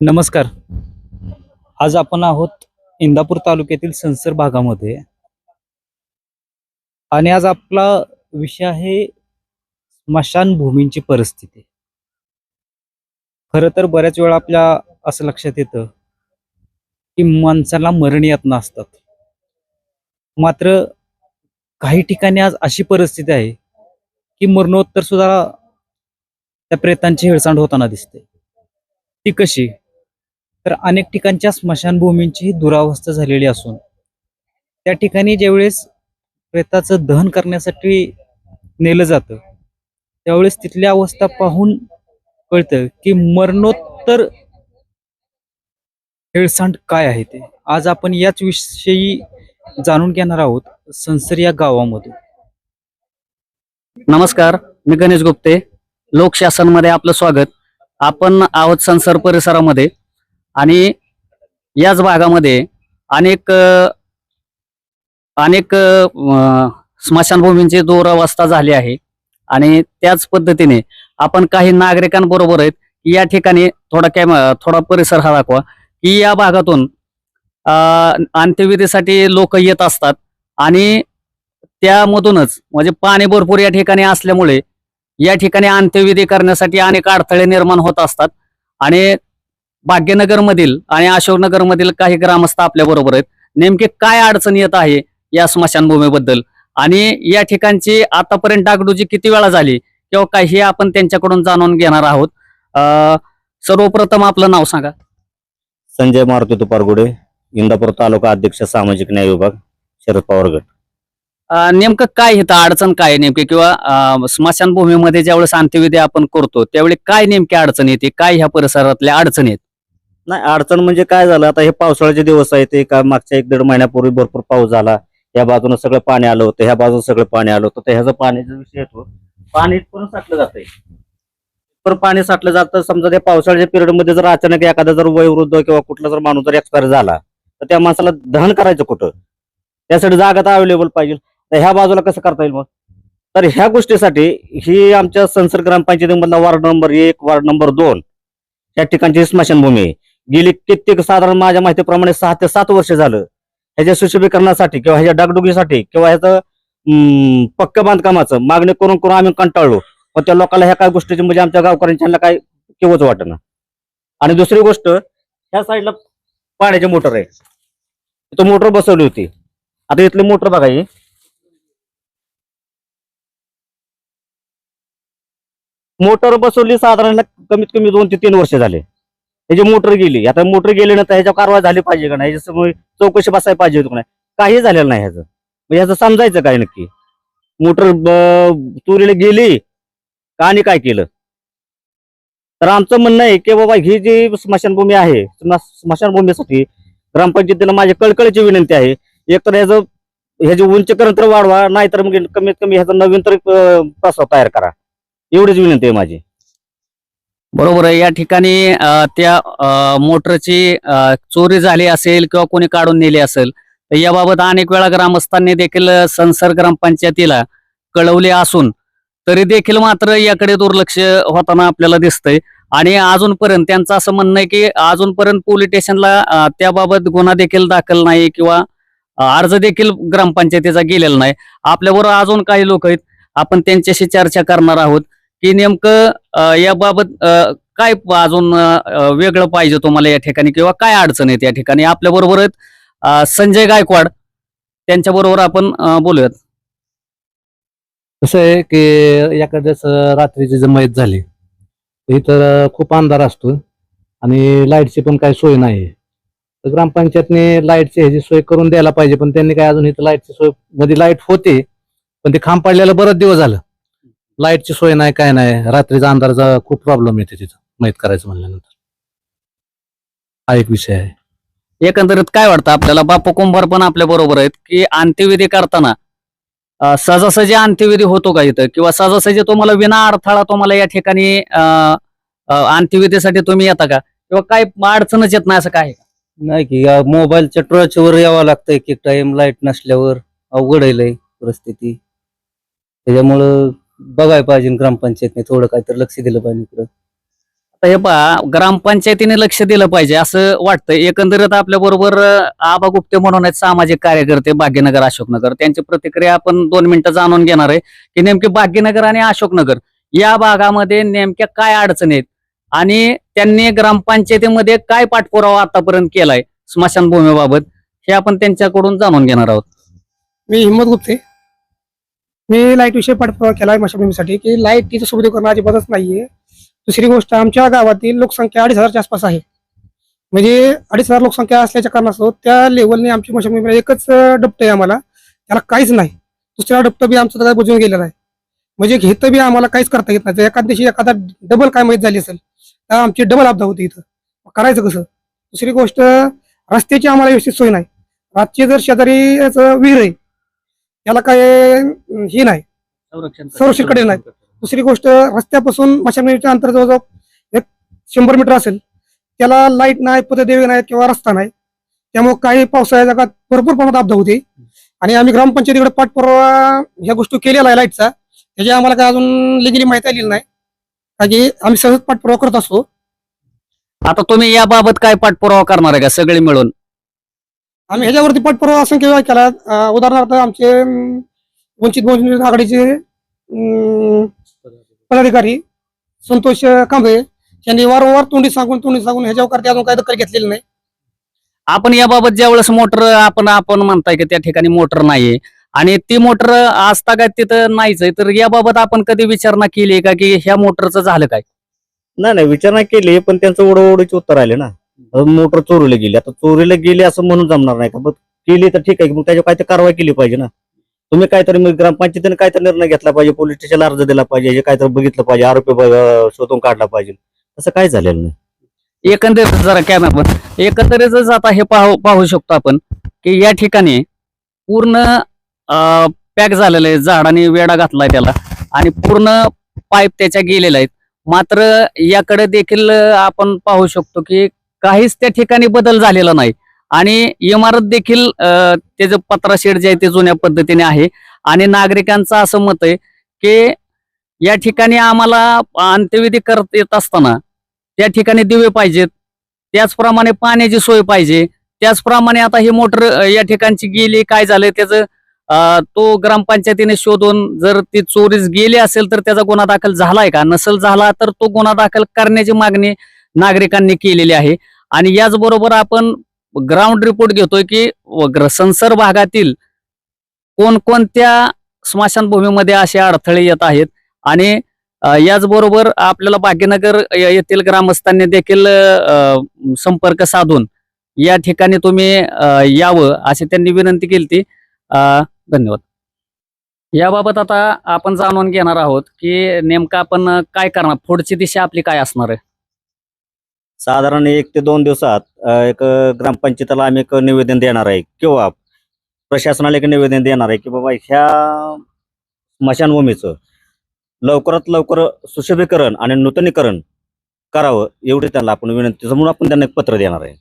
नमस्कार. आज आपण आहोत इंदापूर तालुक्यातील संसर भागामध्ये. आणि आज आपला विषय आहे स्मशानभूमींची परिस्थिती. खरं तर बऱ्याच वेळा आपल्या असं लक्षात येतं की माणसाला मरण येत नसतात मात्र काही ठिकाणी आज अशी परिस्थिती आहे की मरणोत्तर सुद्धा त्या प्रेतांची हेळसांड होताना दिसते. ती कशी? तर अनेक ठिकाणच्या स्मशानभूमींची दुरावस्था झालेली असून त्या ठिकाणी ज्यावेळेस प्रेताचं दहन करण्यासाठी नेलं जातं त्यावेळेस तिथली अवस्था पाहून कळतं की मरणोत्तर हेळसांड काय आहे ते. आज आपण याच विषयी जाणून घेणार आहोत संसर या गावामधून. नमस्कार मी गणेश गुप्ते. लोकशासनमध्ये आपलं स्वागत. आपण आहोत संसार परिसरामध्ये. आणि याच भागामध्ये अनेक अनेक स्मशानभूमींची दुरावस्था झाली आहे. आणि त्याच पद्धतीने आपण काही नागरिकांबरोबर आहेत या ठिकाणी थोडा कॅम थोडा परिसर हा दाखवा की या भागातून अंत्यविधीसाठी लोक येत असतात. आणि त्यामधूनच म्हणजे पाणी भरपूर या ठिकाणी असल्यामुळे या ठिकाणी अंत्यविधी करण्यासाठी अनेक अडथळे निर्माण होत असतात. आणि भाग्यनगर मधील आणि अशोकनगर मधील काही ग्रामस्थ आपल्या बरोबर आहेत. नेमके काय अडचण येत आहे या स्मशानभूमीबद्दल? आणि या ठिकाणची आतापर्यंत डागडुजी किती वेळा झाली किंवा काय हे आपण त्यांच्याकडून जाणून घेणार आहोत. सर्वप्रथम आपलं नाव सांगा. संजय मारुती तुपारगुडे इंदापूर तालुका अध्यक्ष सामाजिक न्याय विभाग शरद पवार गट. नेमकं काय इथं अडचण काय नेमकी? किंवा स्मशानभूमीमध्ये ज्यावेळेस अंत्यविधी आपण करतो त्यावेळी काय नेमकी अडचण येते? काय ह्या परिसरातल्या अडचणी आहेत? नाही अडचण म्हणजे काय झालं? आता हे पावसाळ्याचे दिवस आहेत ते का मागच्या एक दीड महिन्यापूर्वी भरपूर पाऊस झाला. या बाजूनं सगळं पाणी आलं होतं ह्या बाजून सगळं पाणी आलं होतं. तर ह्याचा पाण्याचा विषय येतो. पाणी पण साठलं जातंय. पण पाणी साठलं जातं समजा त्या पावसाळ्याच्या पिरियडमध्ये जर अचानक एखादा जर वयोवृद्ध किंवा कुठला जर माणूस जर एक्सपायर झाला तर त्या माणसाला दहन करायचं कुठं? त्यासाठी जागा तर अवेलेबल पाहिजे. तर ह्या बाजूला कसं करता येईल मग? तर ह्या गोष्टीसाठी ही आमच्या संसद ग्रामपंचायतीमधला वार्ड नंबर एक वार्ड नंबर दोन या ठिकाणची स्मशानभूमी आहे. गेली कित्येक साधारण माझ्या माहितीप्रमाणे सहा ते सात वर्ष झालं. ह्याच्या सुशोभीकरणासाठी किंवा ह्याच्या डागडुगीसाठी किंवा ह्याचं अं, पक्क बांधकामाचं मागणी करून करून आम्ही कंटाळलो. पण त्या लोकांना ह्या काय गोष्टीची म्हणजे आमच्या गावकऱ्यांच्या काय किंवाच वाटेना. आणि दुसरी गोष्ट ह्या साईडला पाण्याची मोटर आहे. तो मोटर बसवली होती. आता इथली मोटर बघा ही. मोटर बसवली साधारण कमीत कमी दोन ते तीन वर्ष झाले. ह्याची मोटर गेली आता मोटर गेली ना तर कारवाई झाली पाहिजे का नाही? ह्याच्यासमोर चौकशी बसायला पाहिजे होती का नाही? काही झालेलं नाही ह्याचं. मग ह्याचं समजायचं काय नक्की? मोटर चोरीला गेली का आणि काय केलं? तर आमचं म्हणणं आहे की बाबा ही जी स्मशानभूमी आहे स्मशानभूमीसाठी ग्रामपंचायतीला माझी कळकळीची विनंती आहे. एक तर ह्याचं ह्याची उंचीकरण तर वाढवा नाहीतर मग कमीत कमी ह्याचा नवीन तर प्रस्ताव तयार करा. एवढीच विनंती आहे माझी. बरोबर आहे. या ठिकाणी त्या मोटरची चोरी झाली असेल किंवा कोणी काढून नेली असेल तर याबाबत अनेक वेळा ग्रामस्थांनी देखील संसार ग्रामपंचायतीला कळवले असून तरी देखील मात्र याकडे दुर्लक्ष होताना आपल्याला दिसतंय. आणि अजूनपर्यंत त्यांचं असं म्हणणं आहे की अजूनपर्यंत पोलीस स्टेशनला त्याबाबत गुन्हा देखील दाखल नाही किंवा अर्ज देखील ग्रामपंचायतीचा गेलेला नाही. आपल्याबरोबर अजून काही लोक आहेत. आपण त्यांच्याशी चर्चा करणार आहोत. की नेमकं याबाबत काय अजून वेगळं पाहिजे तुम्हाला या ठिकाणी किंवा काय अडचण आहेत या ठिकाणी? आपल्या बरोबर संजय गायकवाड. त्यांच्या बरोबर आपण बोलूयात. कसं आहे की एखाद्याच रात्रीची जर मयत झाली तर इथं खूप अंधार असतो आणि लाईटची पण काही सोय नाही. तर ग्रामपंचायतने लाईटची ह्याची सोय करून द्यायला पाहिजे पण त्यांनी काय अजून इथं लाईटची सोयमध्ये लाइट होते पण ते खांब पाडल्याला बरंच दिवस झालं. लाईटची सोय नाही काय नाही. रात्रीचा अंधाराचा खूप प्रॉब्लेम येते तिथं माहीत करायचं म्हणल्यानंतर. हा एक विषय आहे. एकंदरीत काय वाटतं आपल्याला? बापू कुंभार पण आपल्या बरोबर आहेत की अंत्यविधी करताना अ, सहजासहजी अंत्यविधी होतो का इथं? किंवा सहजासहजी तुम्हाला विना अडथळा तुम्हाला या ठिकाणी अ, अ, अंत्यविधीसाठी तुम्ही येता का? किंवा काय अडचणच येत नाही असं काय? आहे का? नाही की या मोबाईलच्या टॉर्चवर यावं लागतं एक एक टाइम लाइट नसल्यावर अवघड आहे लय परिस्थिती. त्याच्यामुळं बघायला पाहिजे ग्रामपंचायतने थोडं काहीतरी लक्ष दिलं पाहिजे इकडं. आता हे पहा ग्रामपंचायतीने लक्ष दिलं पाहिजे असं वाटतं एकंदरीत आपल्या बरोबर आबा गुप्ते म्हणून आहेत सामाजिक कार्यकर्ते भाग्यनगर अशोकनगर. त्यांची प्रतिक्रिया आपण दोन मिनिटं जाणून घेणार आहे की नेमके भाग्यनगर आणि अशोकनगर या भागामध्ये नेमक्या काय अडचणी आहेत आणि त्यांनी ग्रामपंचायतीमध्ये काय पाठपुरावा आतापर्यंत केलाय स्मशानभूमीबाबत हे आपण त्यांच्याकडून जाणून घेणार आहोत. मी हिंमत गुप्ते. मी लाइट विषयी पाठपुरावा केला आहे मशाभूमीसाठी की लाईटीचं सुविधीकरण अजिबातच नाहीये. दुसरी गोष्ट आमच्या गावातील लोकसंख्या अडीच हजारच्या आसपास आहे. म्हणजे अडीच हजार लोकसंख्या असल्याच्या कारणास्तव त्या लेवलने आमची मशाभूमीला म्हणजे एकच डप्ट आहे आम्हाला. त्याला काहीच नाही. दुसरा डप्ट बी आमचं काय बुजवून गेलेला आहे. म्हणजे घेतं बी आम्हाला काहीच करता येत नाही. जर एखाद दिवशी एखादा डबल काय माहीत झाली असेल तर आमची डबल आपदा होती इथं. करायचं कसं? दुसरी गोष्ट रस्त्याची आम्हाला व्यवस्थित सोय नाही. रातची जर शेजारी याचं विहीर आहे त्याला काय हे नाही. संरक्षणकडे नाही. दुसरी गोष्ट रस्त्यापासून मशानभूमीच्या अंतर जवळजवळ एक शंभर मीटर असेल त्याला लाइट नाही पथदेवी नाही किंवा रस्ता नाही. त्यामुळे काही पावसाळ्या जगात भरपूर प्रमाणात अपघात होते. आणि आम्ही ग्रामपंचायतीकडे पाठपुरावा ह्या गोष्टी केलेला आहे लाईटचा त्याची आम्हाला काय अजून लिगली माहिती आलेली नाही. कारण की आम्ही सहज पाठपुरावा करत असतो. आता तुम्ही याबाबत काय पाठपुरावा करणार आहे का सगळे मिळून? आम्ही ह्याच्यावरती पाठपुरावा असंख्य वेळा केला. उदाहरणार्थ आमचे वंचित बहुजन आघाडीचे पदाधिकारी संतोष कांबळे यांनी वारंवार तोंडी सांगून तोंडी सांगून ह्याच्यावर करते अजून काही दखल घेतलेली नाही. आपण याबाबत ज्यावेळेस मोटर आपण आपण म्हणताय की त्या ठिकाणी मोटर नाहीये. आणि ती मोटर असता काय तिथं नाहीच आहे तर याबाबत आपण कधी विचारणा केली का की ह्या मोटरचं झालं काय? नाही नाही विचारणा केली पण त्यांचं ओढवडीचे उत्तर आले ना. मोटर चोरीला गेली. आता चोरीला गेली असं म्हणून जमणार नाही का? मग केली तर ठीक आहे मग त्याच्यावर काहीतरी कारवाई केली पाहिजे ना. तुम्ही काहीतरी मग ग्रामपंचायतीने काहीतरी निर्णय घेतला पाहिजे पोलीस स्टेशनला अर्ज दिला पाहिजे हे काहीतरी बघितलं पाहिजे आरोपी ब- शोधून काढला पाहिजे. असं काय झालेलं नाही. एकंदरीत जरा कॅमेरा एकंदरीतच आता हे पाहू पाहू शकतो आपण की या ठिकाणी पूर्ण पॅक झालेलं आहे. झाडाने वेडा घातलाय त्याला आणि पूर्ण पाईप त्याच्या गेलेला आहेत मात्र याकडे देखील आपण पाहू शकतो की काहीच त्या ठिकाणी बदल झालेला नाही. आणि इमारत देखील त्याचं पत्रा शेड जे आहे ते जुन्या पद्धतीने आहे. आणि नागरिकांचं असं मत आहे की या ठिकाणी आम्हाला अंत्यविधी करत येत असताना त्या ठिकाणी दिवे पाहिजेत. त्याचप्रमाणे पाण्याची सोय पाहिजे. त्याचप्रमाणे आता ही मोटर या ठिकाणची गेली काय झालं त्याचं तो ग्रामपंचायतीने शोधून जर ती चोरीस गेली असेल तर त्याचा गुन्हा दाखल झालाय का? नसेल झाला तर तो गुन्हा दाखल करण्याची मागणी नागरिकांनी केलेली आहे. आणि याचबरोबर आपण ग्राउंड रिपोर्ट घेतोय की व- संसर भागातील कोणकोणत्या स्मशानभूमीमध्ये असे अडथळे येत आहेत? आणि याचबरोबर आपल्याला भाग्यनगर येथील ग्रामस्थांनी देखील संपर्क साधून या ठिकाणी तुम्ही यावं अशी त्यांनी विनंती केली ती. धन्यवाद. याबाबत आता आपण जाणून घेणार आहोत की नेमकं आपण काय करणार? पुढची दिशा आपली काय असणार आहे? साधारण एक ते दोन दिवसात अ, एक ग्रामपंचायतीला आम्ही एक निवेदन देणार आहे किंवा प्रशासनाला एक निवेदन देणार आहे की बाबा ह्या स्मशानभूमीचं लवकरात लवकर सुशोभीकरण आणि नूतनीकरण करावं एवढी त्यांना आपण विनंती म्हणून आपण त्यांना एक पत्र देणार आहे.